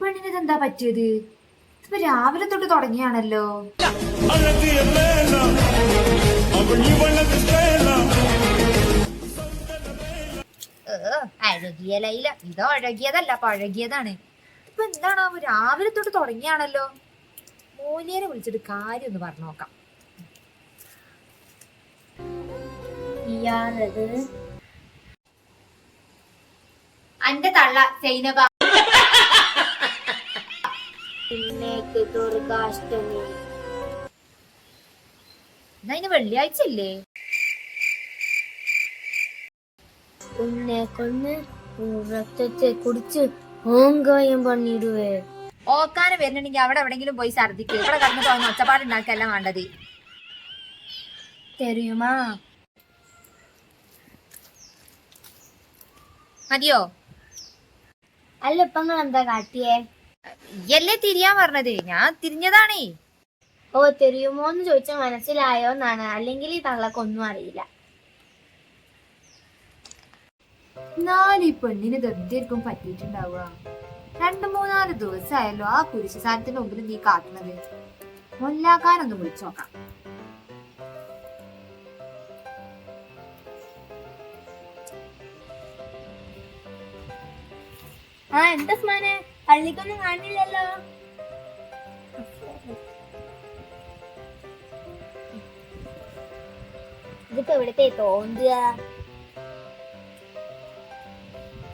പെണ്ണിനത് എന്താ പറ്റിയത്? ഇപ്പൊ രാവിലെ തൊട്ട് തുടങ്ങിയാണല്ലോ. അഴകിയല ഇതോ അഴകിയതല്ല പഴകിയതാണ്. ഇപ്പൊ എന്താണ് രാവിലെ തൊട്ട് തുടങ്ങിയാണല്ലോ? മൂലിയനെ വിളിച്ചിട്ട് കാര്യം ഒന്ന് പറഞ്ഞു നോക്കാം. ഇയാളത് അന്റെ തള്ള സൈനബ. ഇന്നേക്ക് ദുർഗാഷ്ടമി. ഇനി വെള്ളിയാഴ്ച ഇല്ലേ ഉന്നെ കൊന്ന് രക്തത്തെ കുടിച്ച് ഓങ്കായം പണിയിടുവേ. ഓക്കാനം വരുന്നുണ്ടെങ്കിൽ അവിടെ എവിടെങ്കിലും പോയി ഛർദിക്കും ഇവിടെ കടന്നു പോകുന്ന ഒച്ചപ്പാടുണ്ടാക്കല്ല വേണ്ടത്. തെരുമാ മതിയോ? അല്ല ഇപ്പൊ നിങ്ങൾ എന്താ കാട്ടിയേ? ഇയല്ലേ തിരിയാൻ പറഞ്ഞത്? ഞാൻ തിരിഞ്ഞതാണേ. ഓ തെരിയുമോ എന്ന് ചോദിച്ച മനസ്സിലായോ എന്നാണ്. അല്ലെങ്കിൽ ഈ തള്ളക്കൊന്നും അറിയില്ല. എന്നാലും ഈ പെണ്ണിന് ഗതിയായിരിക്കും പറ്റിയിട്ടുണ്ടാവുക. രണ്ടു മൂന്നാൽ ദിവസമായല്ലോ ആ കുരിശ് സാധനത്തിന് മുമ്പിൽ നീ കാട്ടുന്നത്. മുല്ലാക്കാനൊന്ന് വിളിച്ചു ആ എന്താ സ്മാനെ പള്ളിക്കൊന്നും കാണില്ലല്ലോ. ഇതിപ്പോ എവിടത്തെ തോന്നുക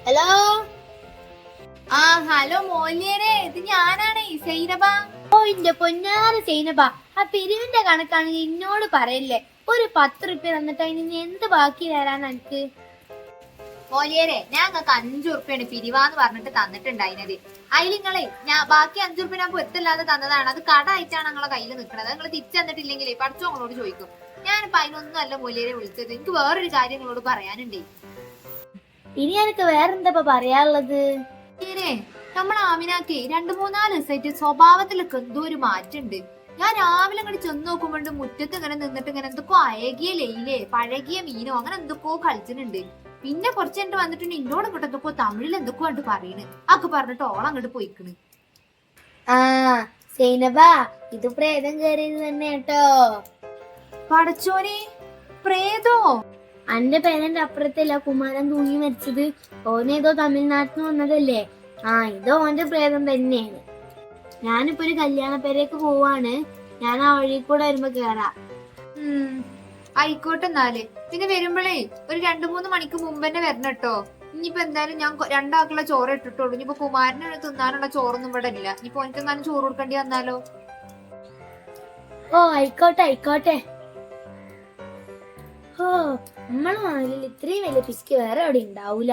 ഹലോ? ആ ഹലോ മോല്യരെ ഇത് ഞാനാണ് സൈനബ. ഓ ഇന്റെ പൊന്നാര സൈനബ. ആ പിരിവിന്റെ കണക്കാണ് എന്നോട് പറയല്ലേ? ഒരു പത്ത് റുപ്യ തന്നിട്ട് അതിന് എന്ത് ബാക്കി തരാൻ എനിക്ക് മോല്യരെ ഞാൻ നിങ്ങൾക്ക് അഞ്ചു ഉറുപ്പ്യാണ് പിരിവാന്ന് പറഞ്ഞിട്ട് തന്നിട്ടുണ്ടായിരുന്നത് അതിൽ നിങ്ങളെ ഞാൻ ബാക്കി അഞ്ചു ഉറുപ്പ്യ ഞാൻ പൊരുത്തല്ലാതെ തന്നതാണ്. അത് കട ആയിട്ടാണ് ഞങ്ങളെ കയ്യിൽ നിൽക്കുന്നത് നിങ്ങൾ തിരിച്ചു തന്നിട്ടില്ലെങ്കിലേ പഠിച്ചു നിങ്ങളോട് ചോദിക്കും. ഞാനിപ്പോ അതിനൊന്നും അല്ല ഓലിയരെ വിളിച്ചത്. എനിക്ക് വേറൊരു കാര്യം നിങ്ങളോട് പറയാനുണ്ടേ. ഇനി എനിക്ക് വേറെന്താ പറയാനുള്ളത്? നമ്മൾ നമ്മളെ ആമിനാക്ക് രണ്ടു മൂന്നാൽ ദിവസമായിട്ട് സ്വഭാവത്തിലൊക്കെ എന്തോ ഒരു മാറ്റുണ്ട്. ഞാൻ രാവിലെ അങ്ങോട്ട് ചെന്ന് നോക്കുമ്പോണ്ട് മുറ്റത്ത് ഇങ്ങനെ നിന്നിട്ട് ഇങ്ങനെ എന്തൊക്കെയോ അയകിയ ലയിലേ പഴകിയ മീനോ അങ്ങനെ എന്തൊക്കെയോ കളിച്ചിട്ടുണ്ട്. പിന്നെ കുറച്ച് കഴിഞ്ഞിട്ട് വന്നിട്ട് ഇന്നോട് ഇങ്ങോട്ട് എന്തൊക്കെ തമിഴിൽ എന്തൊക്കെ കണ്ട് പറയണ്. അക്ക് പറഞ്ഞിട്ട് ഓളം അങ്ങോട്ട് പോയിക്കണ്. ആ സൈനബ ഇത് പ്രേതം കയറിയത് തന്നെ കേട്ടോ പടച്ചോനെ പ്രേതോ? അന്റെ പേരന്റെ അപ്പുറത്തല്ല കുമാരൻ തൂങ്ങി മരിച്ചത്. ഓനേതോ തമിഴ്നാട്ടിൽ നിന്ന് വന്നതല്ലേ? ആ ഇതോ ഓന്റെ പ്രേതം തന്നെയാണ്. ഞാനിപ്പോ ഒരു കല്യാണ പേരേക്ക് പോവാണ്. ഞാൻ ആ വഴി കൂടെ വരുമ്പോ കേറാം. ആയിക്കോട്ടെ എന്നാൽ. പിന്നെ വരുമ്പോഴേ ഒരു രണ്ടു മൂന്ന് മണിക്ക് മുമ്പ് തന്നെ വരണം കേട്ടോ. ഇനിയിപ്പോ എന്തായാലും ഞാൻ രണ്ടാക്കുള്ള ചോറ് ഇട്ടിട്ടുള്ളൂ. ഇനിയിപ്പോ കുമാരന് തിന്നാനുള്ള ചോറൊന്നും ഇവിടെ ഇല്ല. ഇനിയിപ്പോ എനിക്കെങ്ങാനും ചോറ് കൊടുക്കേണ്ടി വന്നാലോ? ഓ ആയിക്കോട്ടെ ആയിക്കോട്ടെ. ഓ നമ്മളെ നാട്ടിൽ ഇത്രയും വലിയ പിസ്ക് വേറെ അവിടെ ഉണ്ടാവൂല.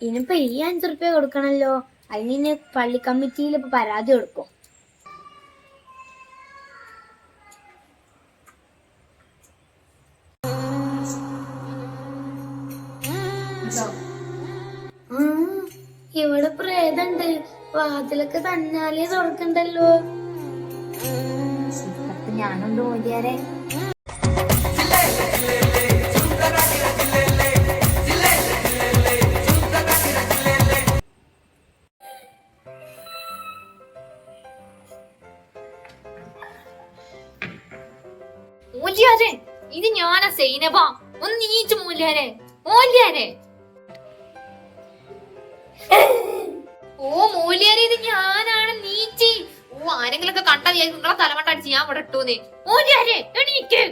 ഇനിയിപ്പോ ഈ അഞ്ചു റുപ്യ കൊടുക്കണല്ലോ. അതിന് പള്ളി കമ്മിറ്റിയിൽ ഇപ്പൊ പരാതി കൊടുക്കും. പ്രേതണ്ട് വാതിലൊക്കെ തന്നാലേ തുറക്കണ്ടല്ലോ. ഞാനുണ്ട് മോദിയാരെ? മൂല്യാരെ ഇത് ഞാനാ സൈനബ. ഒന്ന് നീച്ചു മൂല്യാരെ മൂല്യാരെ ഞാനാണ് നീച്ചി? ഓ ആരെങ്കിലൊക്കെ കണ്ടാ വിചാരിക്കും നിങ്ങളെ തലമണ്ട അടിച്ച് ഞാൻ ഇവിടെ ഇട്ടൂന്നേ. ഓരേ എണീക്ക്.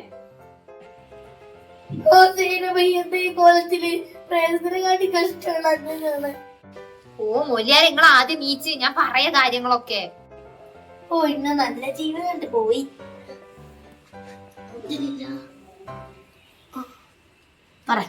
ഓ മൊലിയാരെ നിങ്ങൾ ആദ്യം നീച്ച് ഞാൻ പറയ കാര്യങ്ങളൊക്കെ. ഓ ഇന്ന് നല്ല ജീവൻ കണ്ട് പോയി പറ.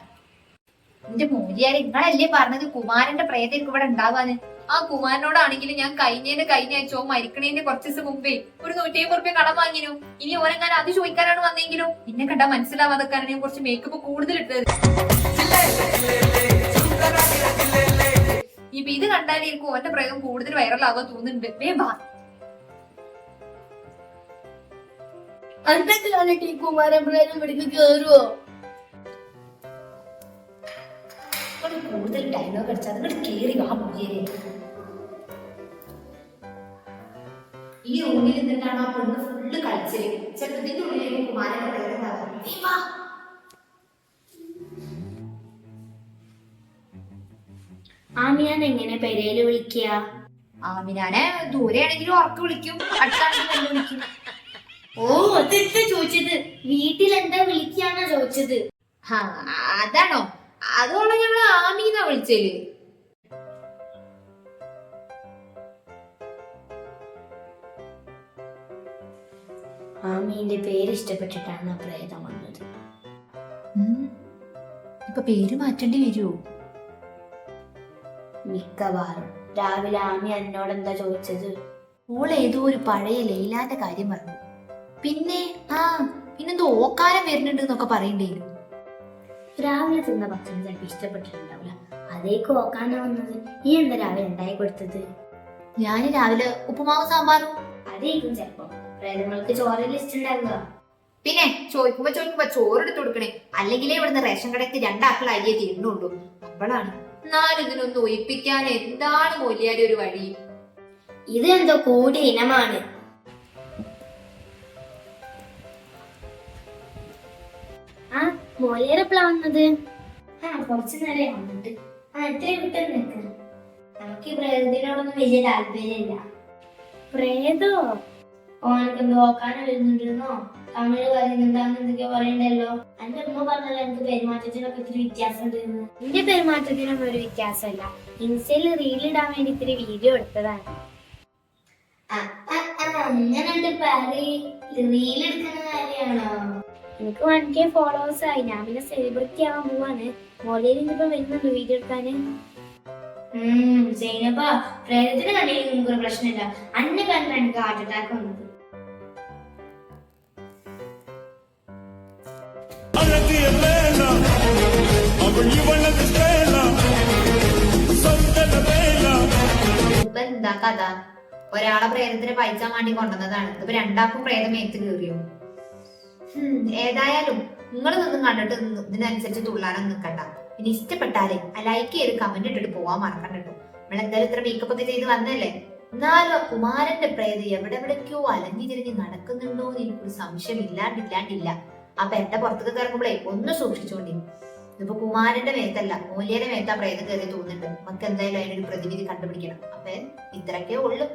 എന്റെ മൂലിയാരെ നിങ്ങളല്ലേ പറഞ്ഞത് കുമാരന്റെ പ്രേതം ഇവിടെ ഉണ്ടാവാന്ന് ആ കുമാരനോടാണെങ്കിലും ഞാൻ കഴിഞ്ഞേന്റെ കഴിഞ്ഞ ആഴ്ച മരിക്കണേന്റെ കുറച്ച് ദിവസം മുമ്പേ ഒരു നൂറ്റിയമ്പത് റുപ്യ കടം വാങ്ങിനു. ഇനി ഓരോ ഞാൻ അത് ചോദിക്കാനാണ് വന്നെങ്കിലും? എന്നെ കണ്ടാ മനസ്സിലാവാതെ കുറച്ച് മേക്കപ്പ് കൂടുതൽ ഇട്ടത്. ഇപ്പൊ ഇത് കണ്ടാലായിരിക്കും ഓന്റെ പ്രയോഗം കൂടുതൽ വൈറലാകാൻ തോന്നുന്നുണ്ട്. വേ. വാ അന്നത്തെ കാലത്ത് ഈ കുമാരൻ പ്രേതം ഇവിടുന്ന് കേറുവോ? ഒരു കൂടുതൽ ഡയലോഗ് അടിച്ചാൽ നിങ്ങൾ കേറി വാ മുയേ ഈ റൂമിൽ നിന്നിട്ടാണ് ആ പെണ്ണ് ഫുള്ള് കളിച്ചത്. ചെറുതിന്റെ ഉള്ളിലേക്ക് കുമാരന്റെ പ്രേതം നീ വാ. ആമിനാൻ എങ്ങനെ പെരയിൽ വിളിക്കുക ആമിനാനെ ദൂരെയാണെങ്കിലും ഉറക്ക വിളിക്കും? അടുത്താണെങ്കിലും വിളിക്കും. ഓ അതെന്താ ചോദിച്ചത്? വീട്ടിൽ എന്താ വിളിക്കാന്നാ ചോദിച്ചത് അതാണോ? അതുകൊണ്ട് ഞങ്ങൾ ആമീന്ന വിളിച്ചേൽ ആമീന്റെ പേര് ഇഷ്ടപ്പെട്ടിട്ടാണ് ആ പ്രേതം വന്നത്. ഇപ്പൊ പേര് മാറ്റേണ്ടി വരുമോ മിക്കവാറും. രാവിലെ ആമി എന്നോട് എന്താ ചോദിച്ചത്? ഓൾ ഏതോ ഒരു പഴയ ലൈലാന്റെ കാര്യം പറഞ്ഞു. പിന്നെ ആ പിന്നെന്തോ ഓക്കാരം വരുന്നുണ്ട് എന്നൊക്കെ പറയണ്ടേനു. രാവിലെ തിന്ന ഭക്ഷണം ചിലപ്പോൾ ഇഷ്ടപ്പെട്ടിട്ടുണ്ടാവില്ല. അതേക്ക് ഓക്കാനാ വന്നത്. ഈ എന്താ രാവിലെ ഉണ്ടായി കൊടുത്തത്? ഞാൻ രാവിലെ ഉപ്പുമാവ് സാമ്പാറും. അതേക്കും ചിലപ്പോ പ്രേതങ്ങൾക്ക് ചോറിൽ ഇഷ്ടമുണ്ടാവുക. പിന്നെ ചോദിക്കുമ്പോ ചോദിക്കുമ്പോ ചോറ് എടുത്ത് കൊടുക്കണേ. അല്ലെങ്കിലേ ഇവിടുന്ന് റേഷൻ കടയ്ക്ക് രണ്ടാക്കൾ അരിയെ തിരുന്നുള്ളൂ അപ്പോഴാണ് എന്നാലും ഇതിനൊന്ന് ഒഴിപ്പിക്കാൻ എന്താണ് മൂല്യാരി ഒരു വഴി? ഇത് എന്തോ കൂടി ഇനമാണ്. ആ മോലേരെപ്പോഴാ വന്നത്? ആ കുറച്ചു നേരം വന്നിട്ട്. ആ എത്രയും വിട്ടു നിൽക്കണം നമുക്ക് ഈ പ്രകൃതിയോടൊന്നും വലിയ താല്പര്യമില്ല. പ്രേതോ? ഓനക്ക് നോക്കാനോ വരുന്നുണ്ടെന്നോ? തമിഴ് പറയുന്നുണ്ടാന്ന് എന്തൊക്കെയോ പറയണ്ടല്ലോ? എന്റെ ഉമ്മ പറഞ്ഞല്ലോ എനിക്ക് പെരുമാറ്റത്തിനൊക്കെ ഇത്തിരി വ്യത്യാസം ഉണ്ടെന്ന് എന്റെ പെരുമാറ്റത്തിനൊന്നും ഒരു വ്യത്യാസമല്ല. ഇൻസ്റ്റയിൽ റീലിടാൻ വേണ്ടി ഇത്തിരി വീഡിയോ എടുത്തതാണ്. അങ്ങനെയുണ്ട് പാരി റീൽ എടുക്കുന്ന കാര്യമാണോ? എനിക്ക് വൺ കെ ഫോളോവേഴ്സ് ആയി. ഞാൻ പിന്നെ സെലിബ്രിറ്റി ആവാൻ പോവാണ്. മോളിയിൽ ഇന്നിപ്പോ വരുന്നുണ്ട് വീഡിയോ എടുക്കാന്. ഒരു പ്രശ്നമില്ല. അന്നെ ഒരാളെ പ്രേതത്തിന് പൈസ വേണ്ടി കൊണ്ടുവന്നതാണ്. ഇപ്പൊ രണ്ടാക്കും പ്രേതം ഏറ്റു കയറിയോ? ഏതായാലും നിങ്ങൾ നിന്നും കണ്ടിട്ട് ഇതിനനുസരിച്ച് തുള്ളാനൊന്നും നിൽക്കണ്ട. ഇനി ഇഷ്ടപ്പെട്ടാലേ ലൈക്ക് ചെയ്ത് കമന്റ് ഇട്ടിട്ട് പോവാൻ മറക്കണ്ട നമ്മൾ എന്തായാലും ഇത്ര മേക്കപ്പ് ഒക്കെ ചെയ്ത് വന്നല്ലേ എന്നാലും കുമാരന്റെ പ്രേതി എവിടെ എവിടേക്കോ അലഞ്ഞു തിരിഞ്ഞ് നടക്കുന്നുണ്ടോ എന്ന് എനിക്കൊരു സംശയം ഇല്ലാണ്ടില്ലാണ്ടില്ല ആ പെട്ട പുറത്തേക്ക് ഇറങ്ങുമ്പോഴേ ഒന്ന് സൂക്ഷിച്ചോണ്ടി. ഇതിപ്പോ കുമാരന്റെ മേത്തല്ല മൂല്യയുടെ മേത്താ പ്രേതം കയറി തോന്നുന്നുണ്ട്. നമുക്ക് എന്തായാലും അതിനൊരു പ്രതിവിധി കണ്ടുപിടിക്കണം. അപ്പൊ ഇത്രക്കേ ഉള്ളു.